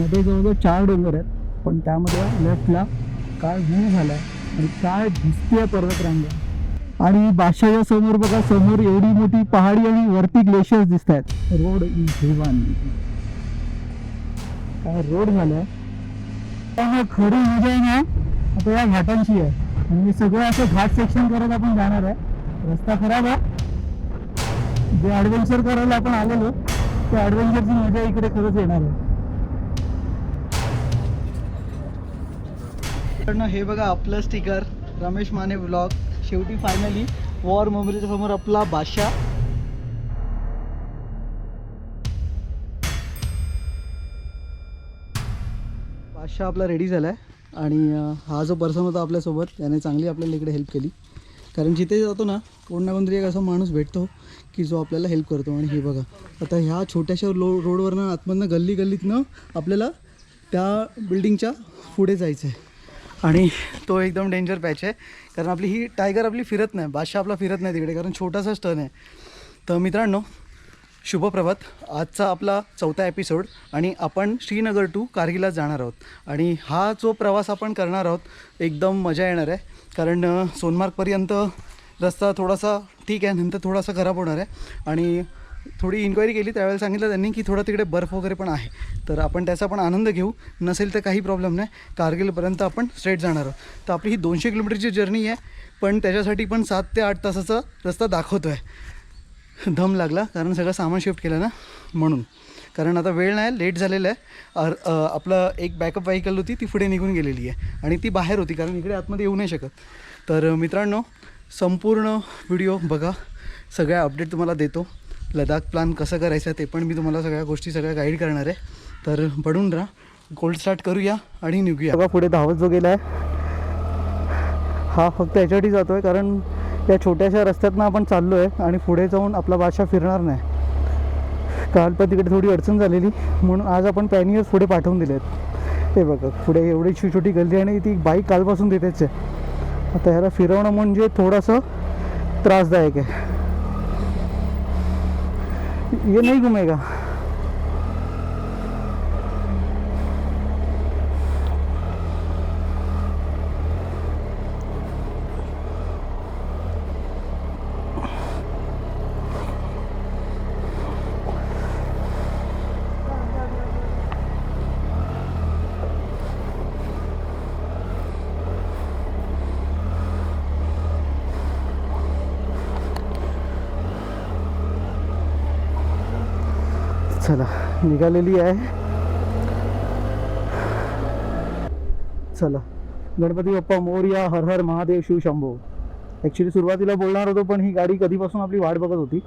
मध्ये जवळजवळ चार डोंगर आहेत पण त्यामध्ये लेफ्टला काय व्ह्यू झाला आहे आणि काय दिसते पर्वतरांगा. आणि बादशाच्या समोर बघा समोर एवढी मोठी पहाडी आणि वरती ग्लेशियर्स दिसत आहेत रोड इज हेवन काय रोड झालाय? हा खरी मजा म्हणजे आहे ना आता या घाटांची आहे. म्हणजे सगळं असं घाट सेक्शन करत आपण जाणार आहे. रस्ता खराब आहे. जे ॲडव्हेंचर करायला आपण आलेलो त्या ॲडव्हेंचरची मजा इकडे खरंच येणार आहे. हे बघा आपलं स्टिकर रमेश माने ब्लॉग शेवटी फायनली वॉर मेमोरीच्या समोर आपला बादशाह. बादशाह आपला रेडी झाला आहे आणि हा जो पर्सन होता आपल्यासोबत त्याने चांगली आपल्याला इकडे हेल्प केली. कारण जिथे जातो ना कोण ना कोणतरी एक असा माणूस भेटतो की जो आपल्याला हेल्प करतो. आणि हे बघा आता ह्या छोट्याशा लो रोडवरनं आतमधनं गल्ली गल्लीतनं आपल्याला त्या बिल्डिंगच्या पुढे जायचं आहे आणि तो एकदम डेंजर पॅच आहे. कारण आपली ही टायगर आपली फिरत नाही. बादशाह आपला फिरत नाही तिकडे कारण छोटासाच टर्न आहे. तर मित्रांनो शुभप्रभात. आजचा आपला चौथा एपिसोड आणि आपण श्रीनगर टू कारगिलला जाणार आहोत. आणि हा जो प्रवास आपण करणार आहोत एकदम मजा येणार आहे. कारण सोनमार्गपर्यंत रस्ता थोडासा ठीक आहे नंतर थोडासा खराब होणार आहे. आणि थोडी इन्क्वायरी केली त्यावेळेला सांगितलं त्यांनी की थोडा तिकडे बर्फ वगैरे पण आहे. तर आपण त्याचा पण आनंद घेऊ नसेल तर काही प्रॉब्लेम नाही. कारगिलपर्यंत आपण स्ट्रेट जाणार आहोत. तर आपली ही दोनशे किलोमीटरची जर्नी आहे पण त्याच्यासाठी पण सात ते आठ तासाचा रस्ता दाखवतो आहे दम लागला कारण सगळं सामान शिफ्ट केलं ना म्हणून. कारण आता वेळ नाही लेट झालेला आहे. अर- आपलं एक बॅकअप व्हेकल होती ती पुढे निघून गेलेली आहे. आणि ती बाहेर होती कारण इकडे आतमध्ये येऊ नाही शकत. तर मित्रांनो संपूर्ण व्हिडिओ बघा. सगळ्या अपडेट तुम्हाला देतो. लडाख प्लॅन कसं करायचं ते पण मी तुम्हाला सगळ्या गोष्टी सगळ्या गाईड करणार आहे. तर पडून राहा. गोल्ड स्टार्ट करूया आणि निघूया. बघा पुढे धावत जो गेला आहे हा फक्त याच्यासाठी जातो आहे कारण या छोट्याशा रस्त्यातनं आपण चाललो आहे आणि पुढे जाऊन आपला बादशाह फिरणार नाही. काल पण तिकडे थोडी अडचण झालेली म्हणून आज आपण पॅनियर्स पुढे पाठवून दिले आहेत हे बघा पुढे एवढी छोटी छोटी गल्ली आणि ती बाईक कालपासून तिथेच आहे. आता ह्याला फिरवणं म्हणजे थोडंसं त्रासदायक आहे. ये नहीं घूमेगा चला निघालेली आहे. चला. गणपती बाप्पा मोर्या हर हर महादेव शिव शंभो. ॲक्च्युली सुरुवातीला बोलणार होतो पण ही गाडी कधीपासून आपली वाट बघत होती.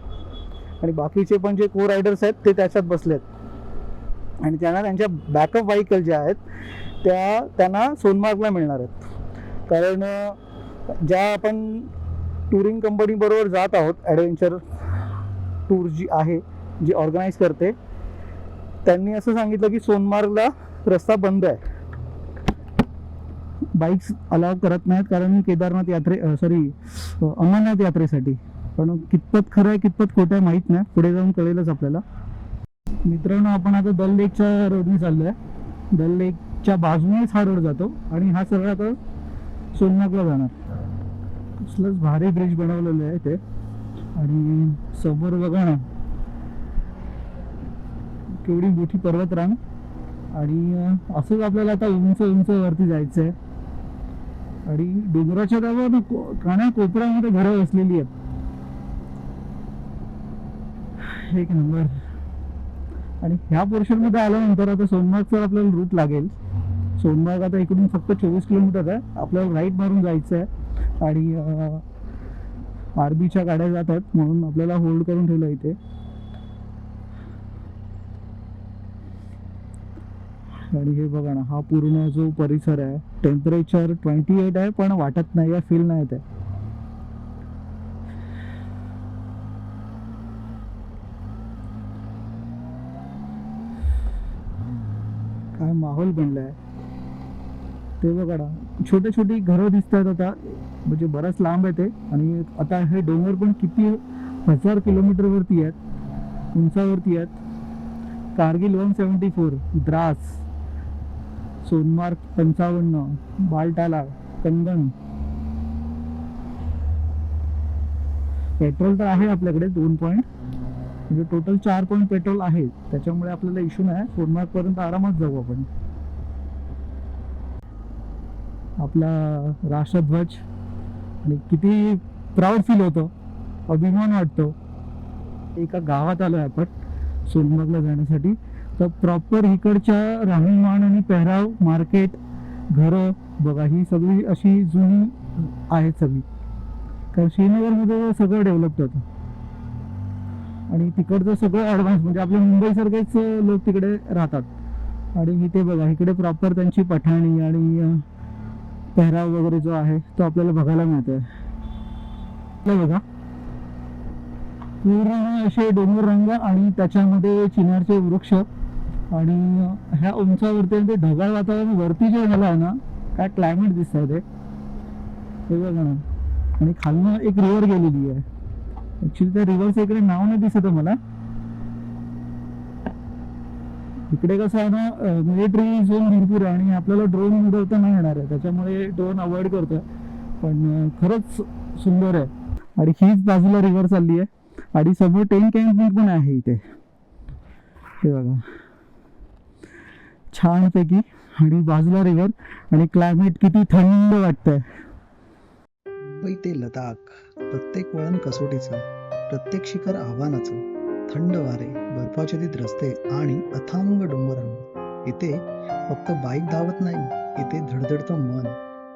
आणि बाकीचे पण जे को रायडर्स आहेत ते त्याच्यात बसलेत. आणि त्यांना त्यांच्या बॅकअप व्हेकल ज्या आहेत त्या त्यांना सोनमार्गला मिळणार आहेत. कारण ज्या आपण टुरिंग कंपनीबरोबर जात आहोत ॲडव्हेंचर टूर जी आहे जी ऑर्गनाईज करते त्यांनी असं सांगितलं की सोनमार्गला रस्ता बंद आहे. बाईक्स अलाव करत नाहीत कारण केदारनाथ यात्रे सॉरी अमरनाथ यात्रेसाठी. पण कितपत खरं आहे कितपत खोटं आहे माहीत नाही. पुढे जाऊन कळेलच आपल्याला. मित्रांनो आपण आता दल लेकच्या रोडने चाललो आहे दल लेकच्या बाजूनेच हा रोड जातो आणि हा सरळ आता सोनमार्गला जाणार. कसलंच भारी ब्रिज बनवलेलं आहे ते. आणि समोर बघा ना केवढी मोठी पर्वतरांग. आणि असंच आपल्याला आता उंच उंच वरती जायचं आहे आणि डोंगराच्या त्यावर काण्या कोपऱ्यामध्ये घरं असलेली आहेत. एक नंबर. आणि ह्या पोर्शनमध्ये आल्यानंतर आता सोनमार्गचा आपल्याला रूट लागेल. सोनमार्ग आता इकडून फक्त चोवीस किलोमीटर आहे. आपल्याला राईट मारून जायचं आहे आणि आरबीच्या गाड्या जातात म्हणून आपल्याला होल्ड करून ठेवलं इथे. आणि हे बघा ना हा पूर्ण जो परिसर आहे टेम्परेचर ट्वेंटी एट आहे पण वाटत नाही या फील नाही येत आहे. काय माहोल बनलाय. ते बघा ना छोटे छोटी घरं दिसत आहेत आता म्हणजे बराच लांब आहे ते आणि आता हे डोंगर पण किती हजार किलोमीटर वरती आहेत उंचावरती आहेत. Kargil one seventy four Drass. Sonamarg पंचावन्न बालटाला कंगन पेट्रोल तर आहे आपल्याकडे दोन पॉईंट म्हणजे टोटल चार पॉईंट पेट्रोल आहे. त्याच्यामुळे आपल्याला इश्यू नाही. सोनमार्ग पर्यंत आरामात जाऊ आपण. आपला राष्ट्रध्वज आणि किती प्राऊड फील होतं. अभिमान वाटतो. एका गावात आलो आहे आपण सोनमार्गला जाण्यासाठी. तर प्रॉपर इकडच्या राहणीमान आणि पेहराव मार्केट घरं बघा ही सगळी अशी जुनी आहेत सगळी. कारण श्रीनगरमध्ये सगळं डेव्हलप होतं. आणि तिकडचं सगळं ॲडव्हान्स म्हणजे आपल्या मुंबईसारखेच लोक तिकडे राहतात. आणि इथे बघा इकडे प्रॉपर त्यांची पठाणी आणि पेहराव वगैरे जो आहे तो आपल्याला बघायला मिळतोय. इकडे बघा. पूर्ण असे डोंगर रंग आणि त्याच्यामध्ये चिनारचे वृक्ष. आणि ह्या उंचावरती आणि ते ढगाळ वातावरण वरती जे झालं आहे ना काय क्लायमेट दिसत आहे ते बघा ना. आणि खालनं एक रिव्हर गेलेली आहे. ऍक्च्युली त्या रिव्हरचं इकडे नाव नाही दिसत मला. इकडे कसं आहे ना मिलिटरी झोन भरपूर आहे आणि आपल्याला ड्रोन उडवता नाही येणार आहे. त्याच्यामुळे ड्रोन अवॉइड करतोय. पण खरंच सुंदर आहे. आणि हीच बाजूला रिव्हर चालली आहे. आणि समोर टेन कॅम्पिंग पण आहे इथे. हे बघा. छानपैकी आणि बाजूला रिव्हर आणि क्लायमेट किती थंड वाटतंय. मुंबई ते लडाख प्रत्येक वळण कसोटीचं प्रत्येक शिखर आव्हानाचं थंड वारे बर्फाच्छादित रस्ते आणि अथांग डोंगरांवर इथे फक्त बाईक धावत नाही इथे धडधडतं मन.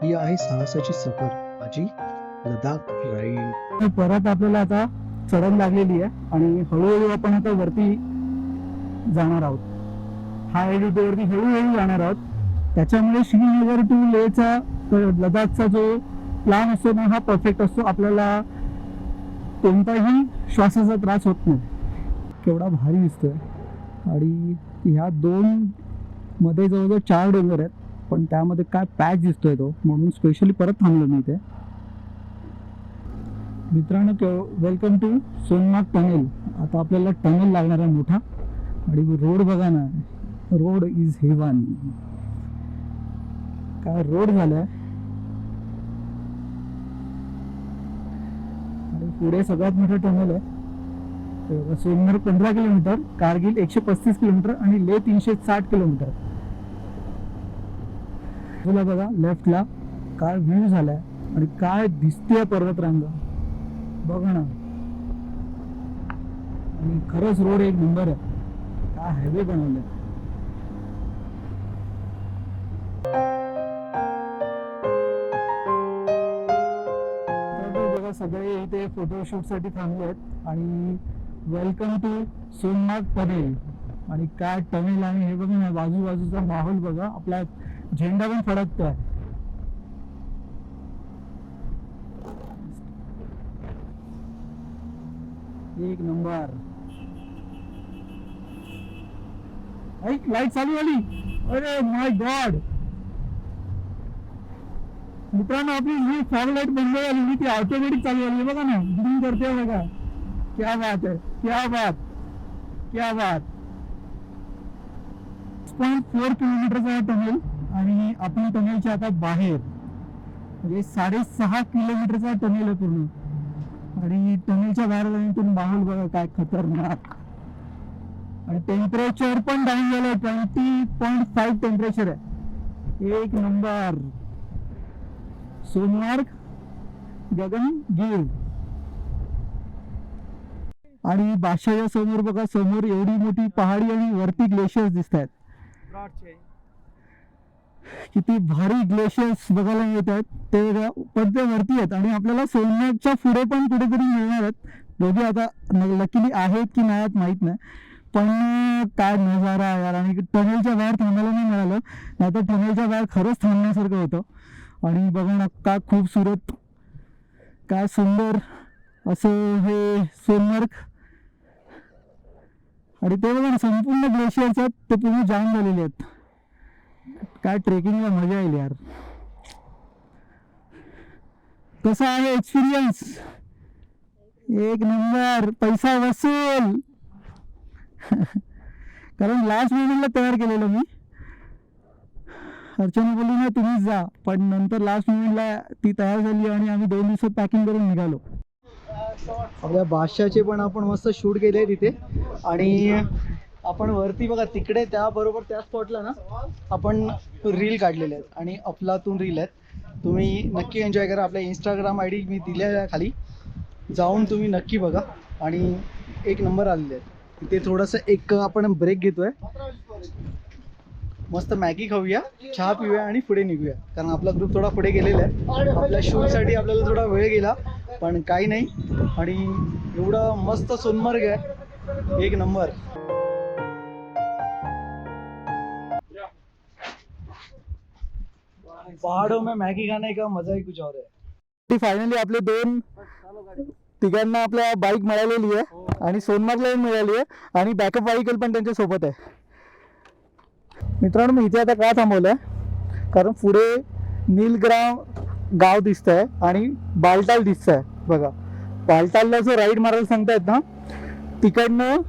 ही आहे साहसाची सफर. माझी लडाख राईड परत आपल्याला आता चढण लागलेली आहे आणि हळूहळू आपण आता वरती जाणार आहोत. हा वरती हळूहळू जाणार आहोत. त्याच्यामुळे श्रीनगर टू लेचा लडाखचा जो प्लॅन असतो ना हा परफेक्ट असतो. आपल्याला कोणताही श्वासाचा त्रास होत नाही. केवढा भारी दिसतोय. आणि ह्या दोन मध्ये जवळजवळ चार डोंगर आहेत. पण त्यामध्ये काय पॅच दिसतोय तो म्हणून स्पेशली परत थांबलो मी ते मित्रांनो वेलकम टू सोनमार्ग टनेल आता आपल्याला टनेल लागणार आहे मोठा. आणि रोड बघा ना रोड इज हेवन. काय रोड झालाय? पुढे सगळ्यात मोठं टनेल आहे. सोनमर्ग पंधरा किलोमीटर कारगिल एकशे पस्तीस किलोमीटर आणि ले तीनशे साठ किलोमीटर. तुला बघा लेफ्टला काय व्ह्यू झालाय आणि काय दिसते पर्वतरांग बघा ना. आणि खरंच रोड एक नंबर आहे. काय हायवे बनवलाय. सगळे इथे फोटोशूटसाठी थांबले आहेत. आणि वेलकम टू सोनमार्ग टनेल आणि काय टनेल आणि हे बघा ना बाजूबाजूचा माहोल बघा. आपला झेंडा पण फडकतोय. एक नंबर. ऐक लाइट चालू झाली. अरे माय गॉड मित्रांनो आपली ही फॉग लाइट बंद झाली ती ऑटोमॅटिक चालू झाली बघा ना ग्रीन करते बघा. क्या बात है क्या बात क्या बात. पॉईंट फोर किलोमीटरचा टनेल आणि आपण टनेलच्या आता बाहेर. म्हणजे साडेसहा किलोमीटरचा टनेल आहे पूर्ण. आणि टनेलच्या बाहेर जाऊन माहोल बघा काय खतरनाक. आणि टेम्परेचर पण डाऊन झालंय ट्वेंटी पॉईंट फाईव्ह टेम्परेचर आहे. एक नंबर सोमवार गगन गिर आणि बादशाच्या समोर बघा समोर एवढी मोठी पहाडी आणि वरती ग्लेशियर्स दिसत आहेत किती भारी ग्लेशियर्स बघायला येत आहेत ते पण ते वरती आहेत आणि आपल्याला सोमनाथच्या पुढे पण कुठेतरी मिळणार आहेत. दोघे आता लकीली आहेत की नाही आहेत माहीत नाही. पण काय नजारा यार. आणि टनेलच्या बाहेर थांबायला नाही मिळालं. नाही तर टनेलच्या बाहेर खरंच थांबण्यासारखं होतं. आणि बघा ना का खूपसुरत काय सुंदर असं हे सोनमार्ग. आणि ते बघा ना संपूर्ण ग्लेशियर्स आहेत ते पूर्ण जाम झालेले आहेत. काय ट्रेकिंगला मजा येईल यार. कसा आहे एक्सपिरियन्स एक नंबर पैसा वसूल. कारण लास्ट मिनिटला तयार केलेलं मी. अर्चना बोलली ना तुम्हीच जा. पण नंतर लास्ट मोमेंटला ती तयार झाली आणि आम्ही दोन दिवसात पॅकिंग करून निघालो. आपल्या बादशाचे पण आपण मस्त शूट केले तिथे. आणि आपण वरती बघा तिकडे त्याबरोबर त्या स्पॉटला ना आपण रील काढलेले आहेत. आणि अफलातून रील आहेत. तुम्ही नक्की एन्जॉय करा. आपल्या इंस्टाग्राम आय डी मी दिलेल्या खाली. जाऊन तुम्ही नक्की बघा. आणि एक नंबर आलेले आहेत. तिथे थोडंसं एक आपण ब्रेक घेतोय. मस्त मॅगी खाऊया चहा पिऊया आणि पुढे निघूया. कारण आपला ग्रुप थोडा पुढे गेलेला आहे. आपल्या शूटसाठी आपल्याला थोडा वेळ गेला पण काही नाही. आणि एवढा मस्त सोनमर्ग आहे. एक नंबर. पहाडो में मॅगी खाने का मजा ही कुछ और है. फायनली आपले दोन तिघांना आपल्या बाईक मिळालेली आहे. आणि सोनमार्गला मिळाली आहे. आणि बॅकअप व्हायकल पण त्यांच्यासोबत आहे. मित्रांनो मी इथे आता का थांबवलं आहे कारण पुढे नीलग्राम गाव दिसत आहे आणि बालटाल दिसत आहे बघा बालटालला जो राईड मारायला सांगतायत ना तिकडनं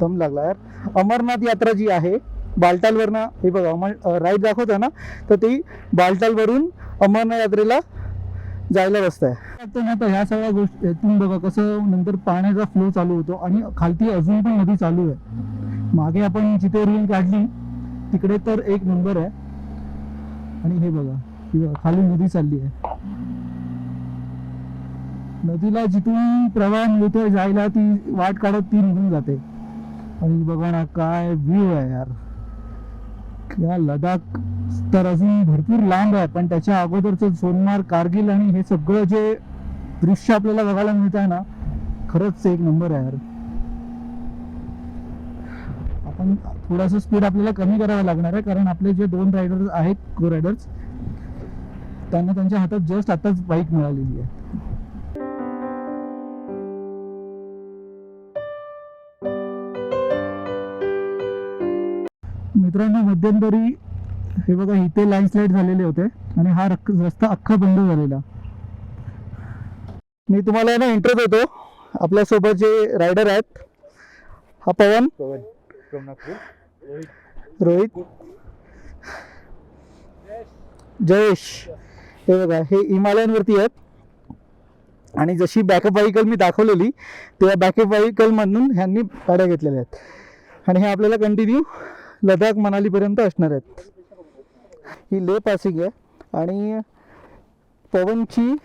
दम लागला यार. अमरनाथ यात्रा जी आहे बालटालवरनं हे बघा अमर राईड दाखवतं ना तर ती बालटालवरून अमरनाथ यात्रेला जायला रस्ता आहे. ना तर ह्या सगळ्या गोष्टी बघा कसं नंतर पाण्याचा फ्लो चालू होतो आणि खालती अजून पण नदी चालू आहे. मागे आपण जिथे रील काढली तिकडे तर एक नंबर आहे. आणि हे बघा खाली नदी चालली आहे. नदीला जिथून प्रवाह मिळतोय जायला ती वाट काढत ती निघून जाते. आणि बघा ना काय व्ह्यू आहे यार. या लडाख तर अजून भरपूर लांब आहे पण त्याच्या अगोदरचं सोनमार्ग कारगिल आणि हे सगळं जे दृश्य आपल्याला बघायला मिळत आहे ना खरंच एक नंबर आहे यार. पण थोडासा स्पीड आपल्याला कमी करावा लागणार आहे कारण आपले जे दोन रायडर्स आहेत को रायडर्स त्यांना त्यांच्या हातात जस्ट आताच बाईक मिळालेली आहे. मित्रांनो मध्यंतरी हे बघा इथे लँडस्लाईड झालेले होते आणि हा रस्ता अख्खा बंद झालेला. मी तुम्हाला ना इंटरेस्ट देतो. आपल्यासोबत जे रायडर आहेत हा पवन. रोहित जयेश हे बघा हे हिमालयनवरती आहेत. आणि जशी बॅकअप व्हायकल मी दाखवलेली त्या बॅकअप व्हायकलमधून ह्यांनी गाड्या घेतलेल्या आहेत. आणि हे आपल्याला कंटिन्यू लडाख मनालीपर्यंत असणार आहेत. ही ले पासिंग आहे. आणि पवनची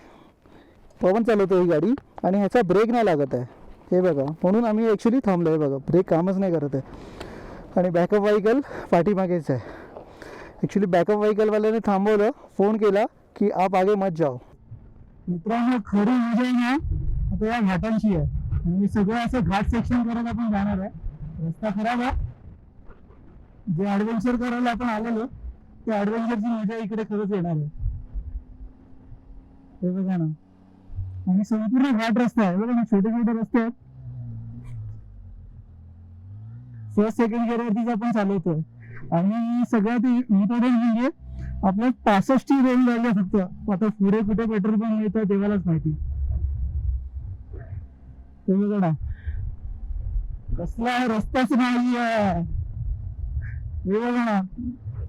पवन चालवतो ही गाडी. आणि ह्याचा ब्रेक नाही लागत आहे. हे बघा म्हणून आम्ही ॲक्च्युली थांबलो आहे बघा. ब्रेक कामच नाही करत आहे. आणि बॅकअप व्हायकल पाठीमागेच आहे. ॲक्च्युली बॅकअप व्हायकलवाल्याने थांबवलं फोन केला की आप आगे मत जाओ. मित्रांनो खरी मजा ना आता या घाटांची आहे. म्हणजे सगळं असं घाट सेक्शन करत आपण जाणार आहे. रस्ता खराब आहे. जे ऍडव्हेंचर करायला आपण आलेलो त्या ॲडव्हेंचरची मजा इकडे खरंच येणार आहे. हे बघा ना. आणि संपूर्ण घाट रस्ता आहे. बघा ना छोटे छोटे रस्ते आहेत. फर्स्ट सेकंड गिअरवरतीच आपण चालवतोय. आणि सगळ्यात इम्पॉर्टंट म्हणजे आपल्या पासष्ट रेल लागले फक्त. आता पुढे कुठे पेट्रोल पंप मिळतं देवालाच माहिती. तुम्ही बघा. कसला रस्ताच नाही हे बघा ना.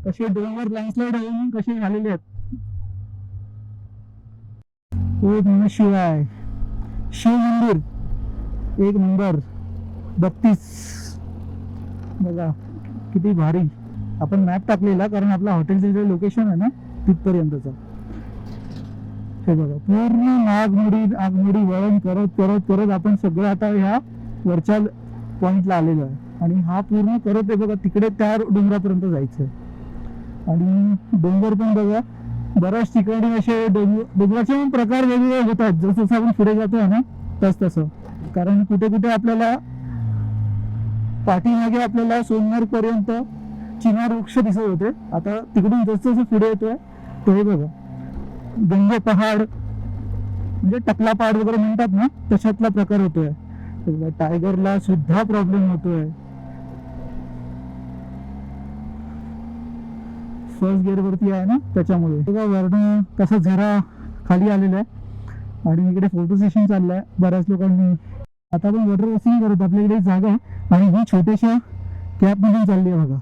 कसे डोंगर लँडस्लाईड होऊन कसे झालेले आहेत. एक नम शिवाय. शिव मंदिर एक नंबर बत्तीस. बघा किती भारी. आपण मॅप टाकलेला कारण आपला हॉटेलचं जे लोकेशन आहे ना तिथपर्यंतचं. हे बघा पूर्ण नागमोडी नागमोडी वळण करत करत करत आपण सगळं आता ह्या वरच्या पॉइंटला आलेलो आहे. आणि हा पूर्ण करत आहे बघा तिकडे त्या डोंगरापर्यंत जायचं आहे आणि डोंगर पण बघा बऱ्याच ठिकाणी असे डोंगर डोंगराचे पण प्रकार वेगवेगळे होतात. जसं जसं आपण पुढे जातोय ना तस तसं कारण कुठे कुठे आपल्याला पाठीमागे आपल्याला सोनमार्ग पर्यंत चिनार वृक्ष दिसत होते. आता तिकडून जसं जसं पुढे येतोय तो हे बघा. गंग पहाड म्हणजे टकला पहाड वगैरे म्हणतात ना तशातला प्रकार होतोय. टायगरला सुद्धा प्रॉब्लेम होतोय. फर्स्ट गेअर वरती आहे ना त्याच्यामुळे. बघा वर्ण कसा झरा खाली आलेला आहे. आणि इकडे फोटो सेशन चाललंय. बऱ्याच लोकांनी आता आपण वॉटर वॉशिंग करत आपल्याकडे जागा आहे. आणि ही छोट्याशा कॅपमधून चालली आहे बघा.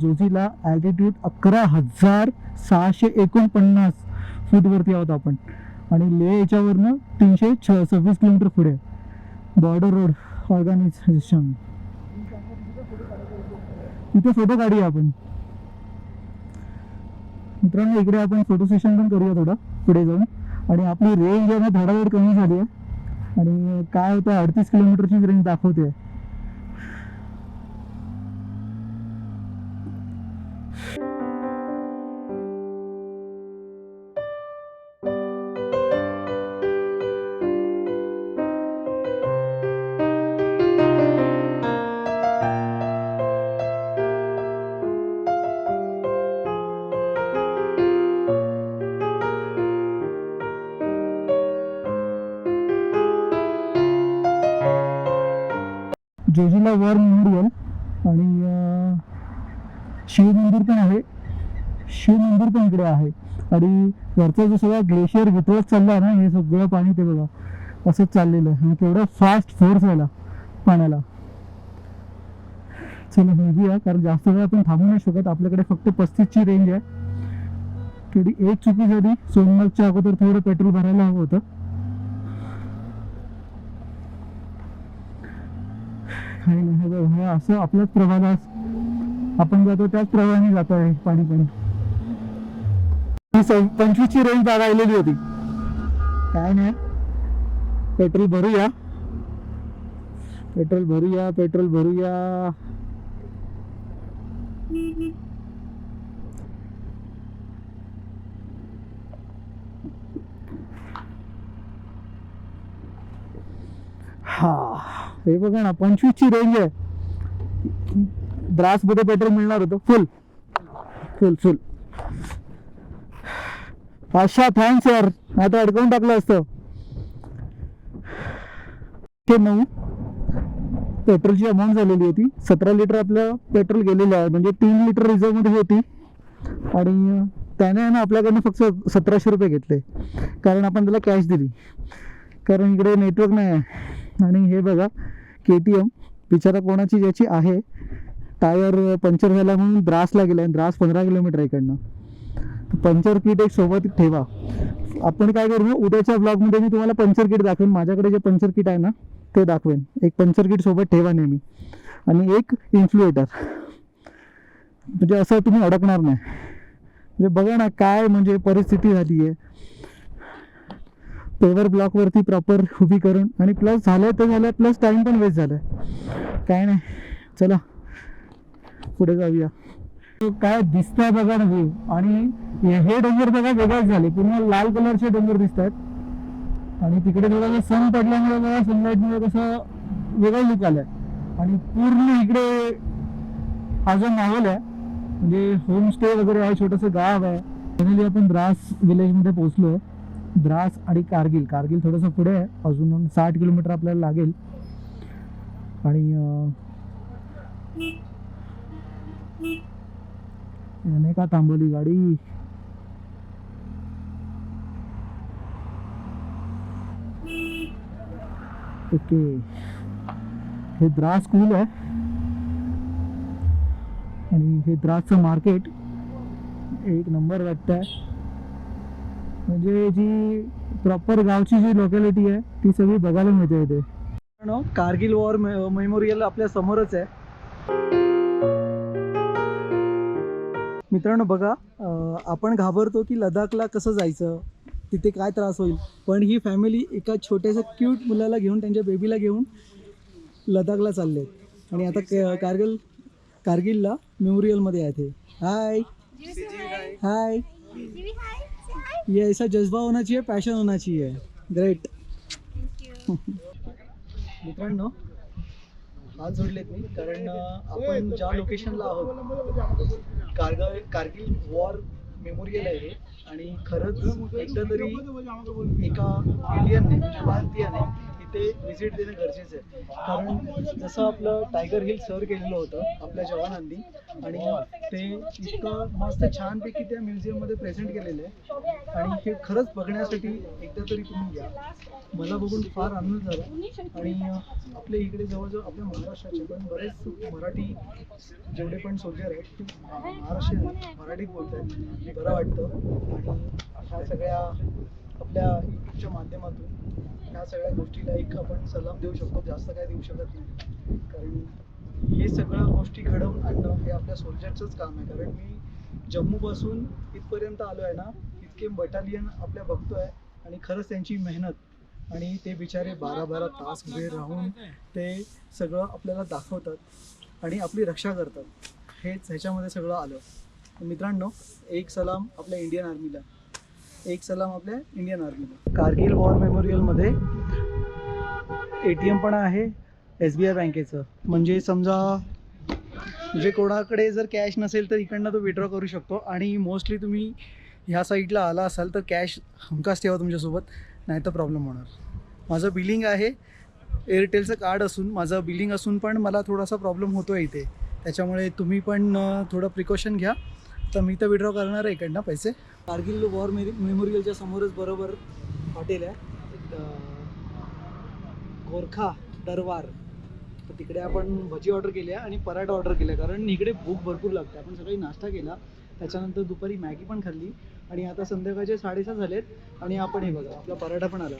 जोजीला अल्टिट्यूड अकरा हजार सहाशे एकोणपन्नास फूट वरती आहोत आपण. आणि ले याच्यावरनं तीनशे छ सव्वीस किलोमीटर पुढे. बॉर्डर रोड ऑर्गनायझेशन इथे फोटो काढूया आपण. मित्रांनो इकडे आपण फोटो सेशन पण करूया थोडा पुढे जाऊन. आणि आपली रेंज आहे ना थोडा वेळ कमी झाली आहे. आणि काय होतं अडतीस किलोमीटरची रेंज दाखवते. वरचा जो सगळा ग्लेशियर वितळत चालला ना हे सगळं पाणी ते बघा असंच चाललेलं आहे. आणि तेवढा फास्ट फोर्स आला पाण्याला. चला निघूया कारण जास्त वेळ आपण थांबू नाही शकत. आपल्याकडे फक्त पस्तीसची रेंज आहे. थोडी एक चुकी झाली. सोनमर्गच्या अगोदर थोडं पेट्रोल भरायला हवं होतं. काही नाही असं आपल्याच प्रवाहात आपण जातो त्याच प्रवाहाने जातो आहे पाणी पाणी. पंचवीस ची रेंज बघायलेली होती. काय नाही. पेट्रोल भरूया. पेट्रोल भरूया पेट्रोल भरूया. हा. हे बघा ना पंचवीस ची रेंज आहे. द्रासमध्ये पेट्रोल मिळणार होतं. फुल फुल फुल पाचशा थँक्स आता अडकवून टाकलं असतं. ते नऊ पेट्रोलची अमाऊंट झालेली होती. सतरा लिटर आपलं पेट्रोल गेलेलं आहे. म्हणजे तीन लिटर रिझर्वमध्ये होती. आणि त्याने ना आपल्याकडनं फक्त सतराशे रुपये घेतले. कारण आपण त्याला कॅश दिली. कारण इकडे नेटवर्क नाही आहे. आणि हे बघा के टी एम बिचारा कोणाची ज्याची आहे टायर पंक्चर झाला म्हणून द्रासला गेला आहे द्रास पंधरा किलोमीटर इकडनं. पंचर किट एक सोबत ठेवा. आपण काय करू उद्याच्या ब्लॉगमध्ये मी तुम्हाला पंचर किट दाखवेन. माझ्याकडे जे पंचर किट आहे ना ते दाखवेन. एक पंचर किट सोबत ठेवा नेहमी. आणि एक इन्फ्लुएटर म्हणजे असं तुम्ही अडकणार नाही. म्हणजे बघा ना काय म्हणजे परिस्थिती झाली आहे. पेवर ब्लॉकवरती प्रॉपर उभी करून. आणि प्लस झालं तर झालं प्लस टाइम पण वेस्ट झालं काय नाही. चला पुढे जाऊया. काय दिसतंय बघा ना व्ह्यू आणि हे- डोंगर बघा वेगळेच झाले. पूर्ण लाल कलरचे डोंगर दिसत आहेत आणि तिकडे बघा सन पडल्यामुळे बघा सनलाईटमुळे कसं वेगळं लुक आलाय. आणि पूर्ण इकडे हा जो माहोल आहे म्हणजे होमस्टे वगैरे आहे छोटंसं गाव आहे. फायनली आपण द्रास विलेजमध्ये पोहोचलो द्रास आणि कारगिल. कारगिल थोडंसं पुढे आहे. अजून साठ किलोमीटर आपल्याला लागेल. आणि याने का थांबवली गाडी? ओके. हे द्रास स्कूल आहे. आणि हे द्रासचं मार्केट एक नंबर वाटतंय. म्हणजे जी प्रॉपर गावची जी लोकॅलिटी आहे ती सगळी बघायला मिळते इथे. कारगिल वॉर मेमोरियल आपल्या समोरच आहे. मित्रांनो बघा आपण घाबरतो की लडाखला कसं जायचं तिथे काय त्रास होईल. पण ही फॅमिली एका छोट्याशा क्यूट मुलाला घेऊन त्यांच्या बेबीला घेऊन लडाखला चालले आणि आता कारगिल कारगिलला मेमोरियलमध्ये आहेत हे. हाय हाय ये ऐसा जज्बा होना चाहिए पैशन होना चाहिए ग्रेट मित्रांनो हात जोडलेत मी कारण आपण ज्या लोकेशनला आहोत कारगाव कारगिल वॉर मेमोरियल आहे आणि खरंच एकदा तरी एका इंडियनने म्हणजे भारतीयाने ते व्हिजिट देणं गरजेचं आहे. कारण जसं आपलं टायगर हिल सर केलेलं होतं आपल्या जवानांनी आणि ते इतकं मस्त छानपैकी त्या म्युझियममध्ये प्रेझेंट केलेलं आहे. आणि हे खरंच बघण्यासाठी एकदा तरी तुम्ही घ्या. मला बघून फार आनंद झाला. आणि आपल्या इकडे जवळजवळ आपल्या महाराष्ट्राचे पण बरेच मराठी जेवढे पण सोल्जर आहेत ते महाराष्ट्रीयन मराठीत बोलत आहेत बरं वाटतं. आणि ह्या सगळ्या आपल्या युट्यूबच्या माध्यमातून ह्या सगळ्या गोष्टीला एक आपण सलाम देऊ शकतो. जास्त काय देऊ शकत नाही. कारण हे सगळ्या गोष्टी घडवून आणणं हे आपल्या सोल्जरचंच काम आहे. कारण मी जम्मूपासून इथपर्यंत आलो आहे ना इतके बटालियन आपल्या बघतोय आणि खरंच त्यांची मेहनत आणि ते बिचारे बारा बारा तास उभे राहून ते सगळं आपल्याला दाखवतात आणि आपली रक्षा करतात. हेच ह्याच्यामध्ये सगळं आलं. मित्रांनो एक सलाम आपल्या इंडियन आर्मीला एक सलाम आपल्या इंडियन आर्मीला कारगिल वॉर मेमोरियलमध्ये ए टी एम पण आहे एस बी आय बँकेचं म्हणजे समजा म्हणजे कोणाकडे जर कॅश नसेल तर इकडनं तो विड्रॉ करू शकतो. आणि मोस्टली तुम्ही ह्या साईडला आला असाल तर कॅश हमखास ठेवा तुमच्यासोबत नाही तर प्रॉब्लेम होणार. माझं बिलिंग आहे एअरटेलचं कार्ड असून माझं बिलिंग असून पण मला थोडासा प्रॉब्लेम होतो आहे इथे. त्याच्यामुळे तुम्ही पण थोडं प्रिकॉशन घ्या. तर मी तर विड्रॉ करणार आहे इकडनं पैसे. कारगिल वॉर मेरी मेमोरियलच्या समोरच बरोबर हॉटेल आहे. गोरखा दरबार. तर तिकडे आपण भजी ऑर्डर केली आहे आणि पराठा ऑर्डर केला कारण इकडे भूक भरपूर लागते. आपण सकाळी नाश्ता केला. त्याच्यानंतर दुपारी मॅगी पण खाल्ली. आणि आता संध्याकाळचे साडेसहा झालेत. आणि आपण हे बघा आपला पराठा पण आला.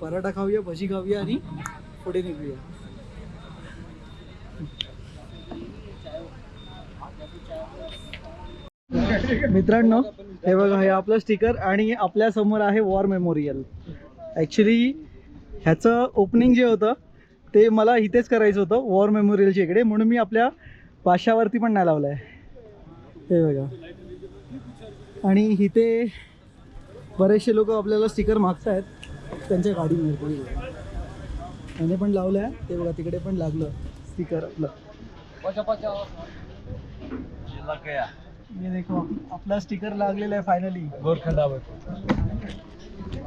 पराठा खाऊया भजी खाऊया आणि पुढे निघूया. मित्रांनो हे बघा हे आपलं स्टिकर आणि आपल्यासमोर आहे वॉर मेमोरियल ॲक्च्युली ह्याचं ओपनिंग जे होतं ते मला इथेच करायचं होतं वॉर मेमोरियलच्या इकडे. म्हणून मी आपल्या पाशावरती पण नाही लावलं आहे हे बघा. आणि इथे बरेचसे लोक आपल्याला स्टिकर मागत आहेत त्यांच्या गाडीमध्ये. त्याने पण लावलं आहे ते बघा तिकडे पण लागलं स्टिकर आपलं. ये देखो आप- आपला स्टिकर लागलेला आहे फायनली गोरखंडावर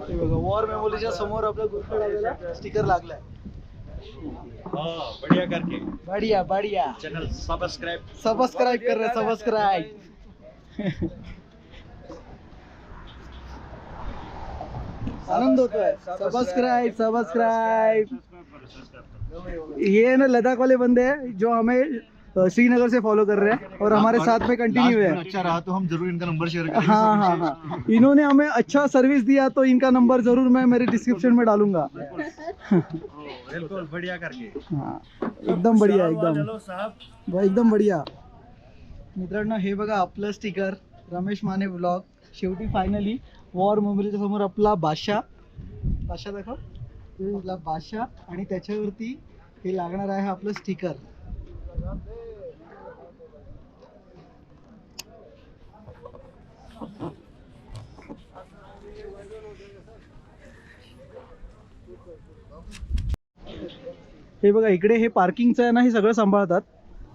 हे बघा वॉर मेमोरीच्या समोर आपला गुरखडाला स्टिकर लागलाय. हाँ बढ़िया करके. बढिया बढिया. चैनल सब्सक्राइब सबस्क्राईब कर रहा सबस्क्राईब आनंद होतोय. सबस्क्राईब सबस्क्राईब ये ना लद्दाख वाले बंदे हैं जो हमें श्रीनगर से फॉलो कर रहे हैं और हमारे साथ में कंटिन्यू है। अच्छा रहा तो हम जरूर इनका नंबर शेयर हाँ हाँ हाँ। इन्होंने हमें अच्छा सर्विस दिया तो इनका नंबर जरूर मैं मेरे डिस्क्रिप्शन में डालूंगा। बिल्कुल बढ़िया करके हाँ एकदम बढ़िया एकदम। चलो साहब। ब- एकदम बढ़िया। मित्रांनो हे बघा आपलं स्टिकर रमेश माने ब्लॉग शेवटी फायनली वॉर मेमोरीच्या समोर आपला बादशाह बादशाह दाखव. आपला बादशाह आणि त्याच्यावरती हे लागणार आहे आपलं स्टिकर हे बघा इकडे हे पार्किंगचं आहे ना हे सगळं सांभाळतात.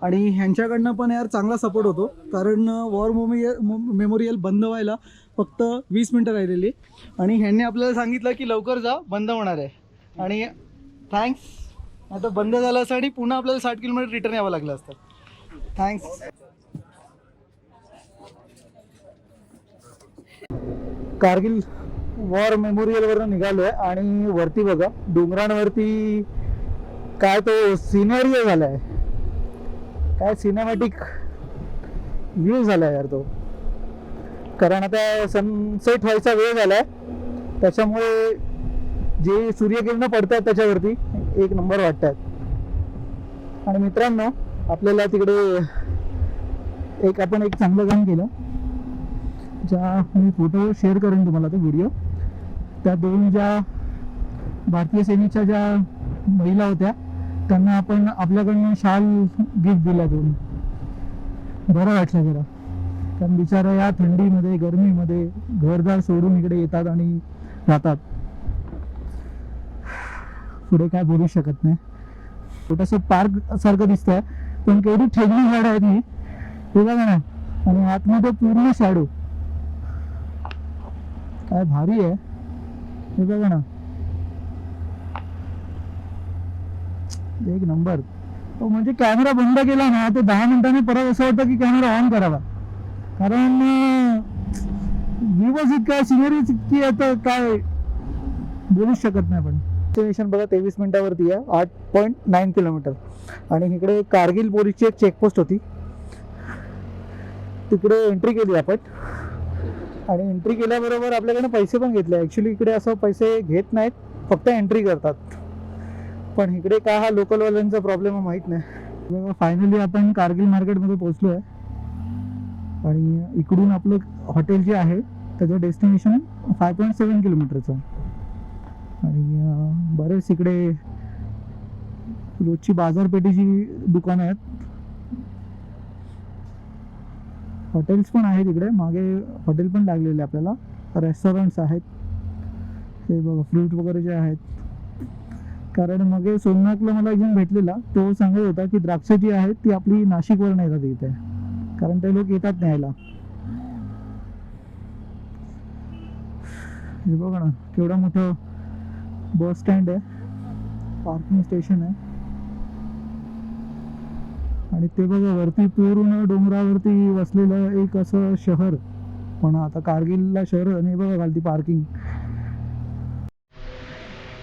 आणि ह्यांच्याकडनं पण यार चांगला सपोर्ट होतो. कारण वॉर मोमियल मेमोरियल बंद व्हायला फक्त वीस मिनटं राहिलेली. आणि ह्यांनी आपल्याला सांगितलं की लवकर जा बंद होणार आहे. आणि थँक्स आता बंद झालं असं आणि पुन्हा आपल्याला साठ किलोमीटर रिटर्न यावं लागलं असतं. थँक्स कारगिल वॉर मेमोरियलवरून निघालो आहे आणि वरती बघा डोंगरांवरती काय तो सिनेरियो झालाय. काय सिनेमॅटिक व्ह्यू झालाय यार तो. कारण आता सनसेट व्हायचा वेळ झालाय. त्याच्यामुळे जे सूर्यकिरण पडतात त्याच्यावरती एक नंबर वाटतात. आणि मित्रांनो आपल्याला तिकडे एक आपण एक चांगलं काम केलं. ज्या मी फोटो शेअर करेन तुम्हाला तो व्हिडिओ त्या दोन ज्या भारतीय सेनेच्या ज्या महिला होत्या त्यांना आपण आपल्याकडनं शाल गिफ्ट दिला दोन बरं वाटलं जरा. कारण बिचारा या थंडीमध्ये गरमीमध्ये घरदार सोडून इकडे येतात आणि राहतात. पुढे काय बोलू शकत नाही. छोटस पार्क सारखं दिसतंय पण केवढी ठेगली झाड आहे ती बघा ना. आणि आतमध्ये पूर्ण शॅडो काय भारी आहे. हे बघा ना. एक नंबर. तो म्हणजे कॅमेरा बंद केला ना ते दहा मिनिटांनी परत असं वाटतं की कॅमेरा ऑन करावा. कारण दिवस इतका सिनरीच इतकी आता काय बोलूच शकत नाही आपण. डेस्टिनेशन बघा तेवीस मिनिटावरती आहे. आठ पॉईंट नाईन किलोमीटर आणि इकडे कारगिल पोलीसची एक चेकपोस्ट होती. तिकडे एंट्री केली आपण. आणि एंट्री केल्याबरोबर आपल्याकडे पैसे पण घेतले. ॲक्च्युली इकडे असं पैसे घेत नाहीत फक्त एंट्री करतात. पण इकडे काय हा लोकलवाल्यांचा प्रॉब्लेम आहे माहीत नाही. फायनली आपण कारगिल मार्केटमध्ये पोहोचलो आहे आणि इकडून आपलं हॉटेल जे आहे त्याचं डेस्टिनेशन फाय पॉईंट सेवन किलोमीटरचं. आणि बरेच इकडे रोजची बाजारपेठेची दुकानं आहेत. हॉटेल्स पण आहेत इकडे. मागे हॉटेल पण लागलेले आपल्याला. रेस्टॉरंट्स आहेत. हे बघा फ्रूट वगैरे जे आहेत. कारण मग सोमनाथला मला एक जण भेटलेला. तो सांगत होता की द्राक्ष जी आहेत ती आपली नाशिकवरून येतात इथे. कारण ते लोक येतात न्यायला. हे बघा ना केवढं मोठं बस स्टँड आहे. पार्किंग स्टेशन आहे. आणि ते बघा वरती पूर्ण डोंगरावरती वसलेलं एक असं शहर. पण आता कारगिलला शहर आणि बघा खालती पार्किंग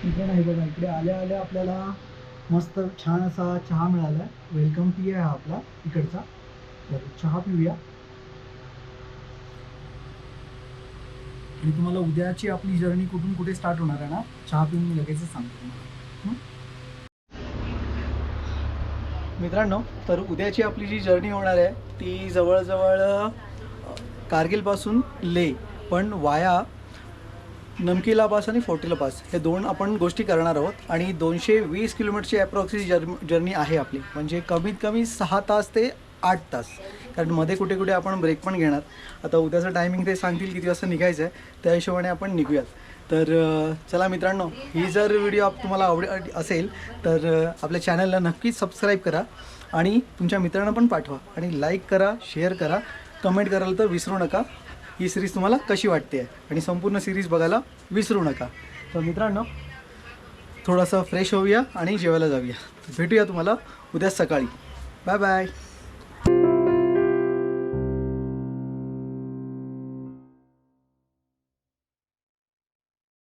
इकडे नाही बघा इकडे आल्या आल्या आपल्याला मस्त छान असा चहा मिळाला वेलकम टी आहे हा आपला इकडचा. तर चहा पिऊया. आणि तुम्हाला उद्याची आपली जर्नी कुठून कुठे स्टार्ट होणार आहे ना चहा पिऊन मी लगेचच सांगतो तुम्हाला. मित्रांनो तर उद्याची आपली जी जर्नी होणार आहे ती जवळजवळ कारगिलपासून ले पण वाया नमकीला पास आणि फोर्टीला पास हे दोन आपण गोष्टी करणार आहोत. आणि दोनशे वीस किलोमीटरची अप्रॉक्सी जर् जर्नी आहे आपली. म्हणजे कमीत कमी सहा तास ते आठ तास. कारण मध्ये कुठे कुठे आपण ब्रेक पण घेणार. आता उद्याचं टायमिंग ते सांगतील किती वाजता निघायचं आहे त्या हिशोबाने आपण निघूयात. तर चला मित्रांनो ही जर व्हिडिओ आप तुम्हाला आवड असेल तर आपल्या चॅनलला नक्कीच सबस्क्राईब करा आणि तुमच्या मित्रांना पण पाठवा आणि लाईक करा शेअर करा कमेंट करायला तर विसरू नका. ही सिरीज तुम्हाला कशी वाटते? आहे आणि संपूर्ण सिरीज बघायला विसरू नका. तर मित्रांनो थोडंसं फ्रेश होऊया आणि जेवायला जाऊया. भेटूया तुम्हाला उद्या सकाळी. Bye bye